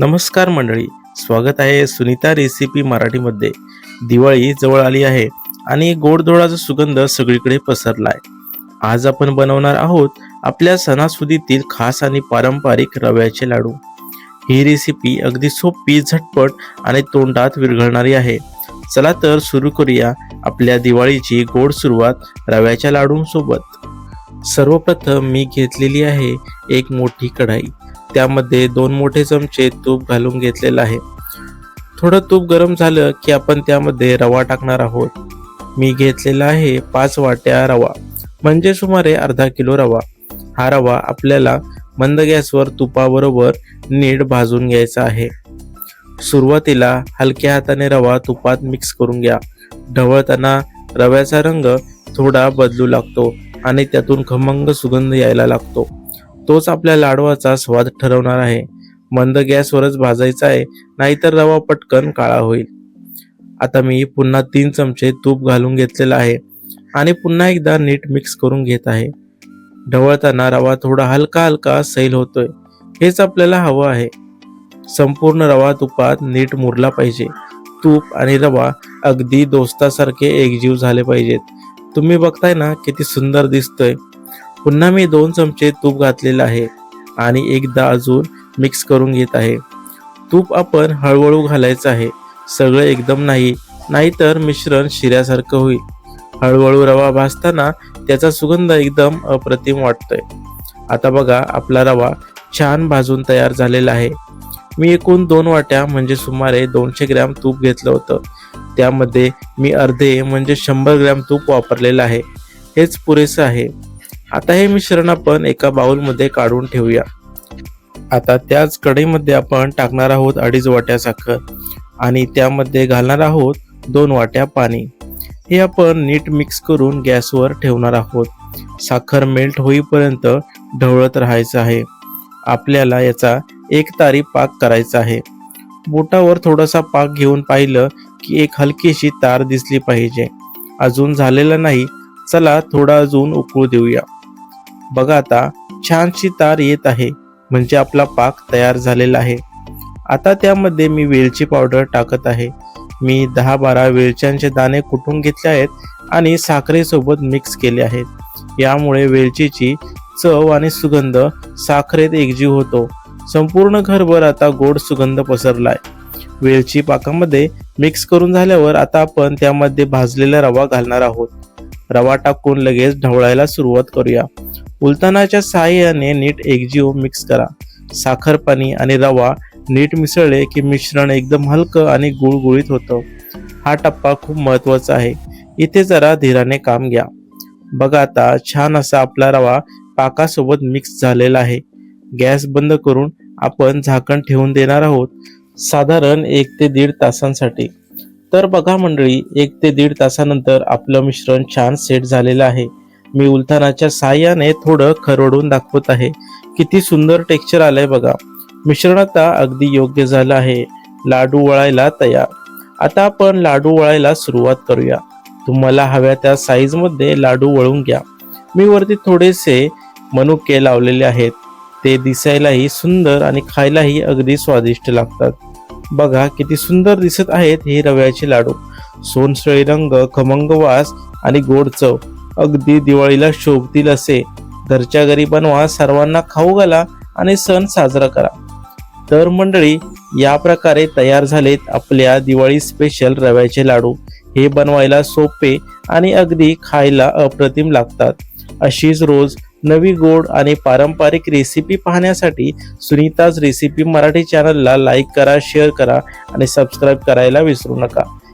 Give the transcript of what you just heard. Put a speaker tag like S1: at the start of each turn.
S1: नमस्कार मंडळी स्वागत आहे सुनीता रेसिपी मराठीमध्ये. दिवाळी जवळ आली आहे आणि गोडधोडाचा सुगंध सगळीकडे पसरला आहे आज आपण बनवणार आहोत आपल्या सणासुदीतील खास आणि पारंपरिक रव्याचे लाडू. ही रेसिपी अगदी सोपी झटपट आणि तोंडात विरघळणारी आहे. चला तर सुरू करूया आपल्या दिवाळीची गोड सुरुवात रव्याच्या लाडूंसोबत. सर्वप्रथम मी घेतलेली आहे एक मोठी कढाई. त्यामध्ये दोन मोठे चमचे तूप घालून घेतलेलं आहे. थोडं तूप गरम झालं की आपण त्यामध्ये रवा टाकणार आहोत. मी घेतलेला आहे पाच वाट्या रवा म्हणजे सुमारे अर्धा किलो रवा. हा रवा आपल्याला मंद गॅसवर तुपाबरोबर नीट भाजून घ्यायचा आहे. सुरुवातीला हलक्या हाताने रवा तुपात मिक्स करून घ्या. ढवळताना रव्याचा रंग थोडा बदलू लागतो आणि त्यातून खमंग सुगंध यायला लागतो. तोच आपल्या लाडवाचा स्वाद ठरवणार आहे. मंद गॅसवरच भाजायचा आहे नाहीतर रवा पटकन काळा होईल. आता मी पुन्हा तीन चमचे तूप घालून घेतलेला आहे आणि पुन्हा एकदा नीट मिक्स करून घेत आहे. ढवळताना रवा थोडा हलका हलका सैल होतोय. हेच आपल्याला हवं आहे. संपूर्ण रवा तुपात नीट मुरला पाहिजे. तूप आणि रवा अगदी दोस्तासारखे एकजीव झाले पाहिजेत. तुम्ही बघताय ना किती सुंदर दिसतोय. पुन्हा मी दोन चमचे तूप घातलेलं आहे आणि एकदा अजून मिक्स करून घेत आहे. तूप आपण हळूहळू घालायचं आहे. सगळं एकदम नाही नाहीतर मिश्रण शिऱ्यासारखं होईल. हळूहळू रवा भाजताना त्याचा सुगंध एकदम अप्रतिम वाटतोय. आता बघा आपला रवा छान भाजून तयार झालेला आहे. मी एकूण दोन वाट्या म्हणजे सुमारे दोनशे ग्रॅम तूप घेतलं होतं. त्यामध्ये मी अर्धे म्हणजे शंभर ग्रॅम तूप वापरलेलं आहे. हेच पुरेसं आहे. आता हे मिश्रण आपण एका बाउलमध्ये काढून ठेवूया. आता त्याच कढईमध्ये आपण टाकणार आहोत अडीच वाट्या साखर आणि त्यामध्ये घालणार आहोत दोन वाट्या पाणी. हे आपण नीट मिक्स करून गॅसवर ठेवणार आहोत. साखर मेल्ट होईपर्यंत ढवळत राहायचं आहे. आपल्याला याचा एक तारी पाक करायचा आहे. बोटावर थोडासा पाक घेऊन पाहिलं की एक हलकीशी तार दिसली पाहिजे. अजून झालेलं नाही. चला थोडा अजून उकळू देऊया. बघा आता छानशी तार येत आहे म्हणजे आपला पाक तयार झालेला आहे. आता त्यामध्ये मी वेलची पावडर टाकत आहे. मी दहा बारा वेलच्यांचे दाणे कुटून घेतले आहेत आणि साखरेसोबत मिक्स केले आहेत. यामुळे वेलचीची चव आणि सुगंध साखरेत एकजीव होतो. संपूर्ण घरभर आता गोड सुगंध पसरलाय. वेलची पाकामध्ये मिक्स करून झाल्यावर आता आपण त्यामध्ये भाजलेला रवा घालणार आहोत. रवा टाकून लगेच ढवळायला सुरुवात करूया. उलतानाच्या सहाय्याने नीट एकजीव मिक्स करा. साखर पाणी आणि रवा नीट मिसळले की मिश्रण एकदम हलकं आणि गुळगुळीत होतं. हा टप्पा खूप महत्त्वाचा आहे. इथे जरा धीराने काम घ्या. बघा आता छान असा आपला रवा पाकासोबत मिक्स झालेला आहे. गॅस बंद करून आपण झाकण ठेवून देणार आहोत. साधारण एक ते दीड तासांसाठी. तर बघा मंडळी एक ते दीड तासानंतर आपलं मिश्रण छान सेट झालेलं आहे. मी उलथानाच्या साह्याने थोडं खरवडून दाखवत आहे. किती सुंदर टेक्स्चर आलंय बघा. मिश्रण आता अगदी योग्य झालं आहे. लाडू वळायला तयार. आता आपण लाडू वळायला सुरुवात करूया. तुम्हाला हव्या त्या साईजमध्ये लाडू वळून घ्या. मी वरती थोडेसे मनुके लावलेले आहेत. ते दिसायलाही सुंदर आणि खायलाही अगदी स्वादिष्ट लागतात. बघा किती सुंदर दिसत आहेत हे रव्याचे लाडू. सोनसळी रंग खमंग वास आणि गोड चव. अगदी दिवाळीला शोभतील असे घरच्या घरी बनवा सर्वांना खाऊ घाला आणि सण साजरा करा. तर मंडळी या प्रकारे तयार झालेत आपल्या दिवाळी स्पेशल रव्याचे लाडू. हे बनवायला सोपे आणि अगदी खायला अप्रतिम लागतात. अशीच रोज नवी गोड आणि पारंपरिक रेसिपी पाहण्यासाठी सुनीताज रेसिपी मराठी चॅनलला लाईक करा शेअर करा आणि सबस्क्राईब करायला विसरू नका.